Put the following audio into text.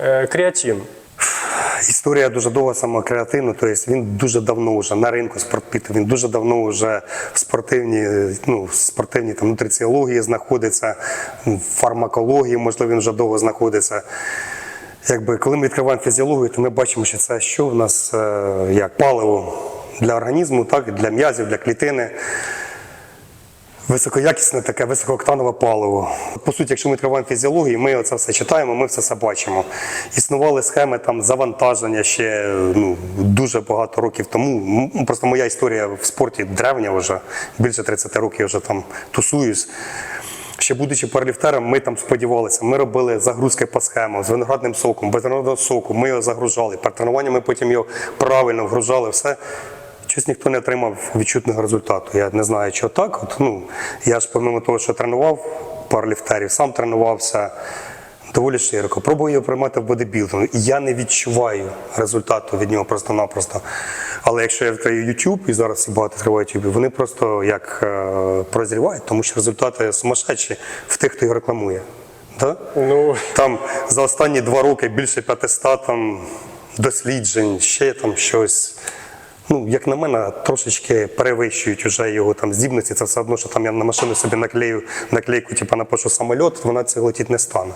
Е, Креатин. Історія дуже довга саме креативна, тобто він дуже давно вже на ринку спортпіту, він дуже давно вже в спортивній, ну, в спортивній там, нутриціології знаходиться, в фармакології, можливо, він вже довго знаходиться. Якби, коли ми відкриваємо фізіологію, то ми бачимо, що це що в нас е, як паливо для організму, так, для м'язів, для клітини. Високоякісне таке високооктанове паливо. По суті, якщо ми відкриваємо фізіологію, ми це все читаємо, ми все це бачимо. Існували схеми там завантаження ще ну, дуже багато років тому. Просто моя історія в спорті древня вже, більше 30 років я вже там тусуюсь. Ще будучи парліфтером, ми там сподівалися, ми робили загрузки по схемам з виноградним соком, без виноградного соку, ми його загружали. При тренуванні ми потім його правильно вгружали, все. Щось ніхто не отримав відчутного результату. Я не знаю, чого так. От, ну, я ж помимо того, що тренував парліфтерів, сам тренувався доволі широко. Пробую його приймати в бодибілдингу. І я не відчуваю результату від нього просто-напросто. Але якщо я відкрию YouTube, і зараз багато відкривають YouTube, вони просто як е, прозрівають, тому що результати сумасшедші в тих, хто його рекламує. Да? Ну, Там за останні два роки більше 500 там, досліджень, ще там щось. Ну, як на мене, трошечки перевищують вже його там здібності. Це все одно, що там я на машину собі наклею наклейку, типу, напишу самольот, вона це летіти не стане.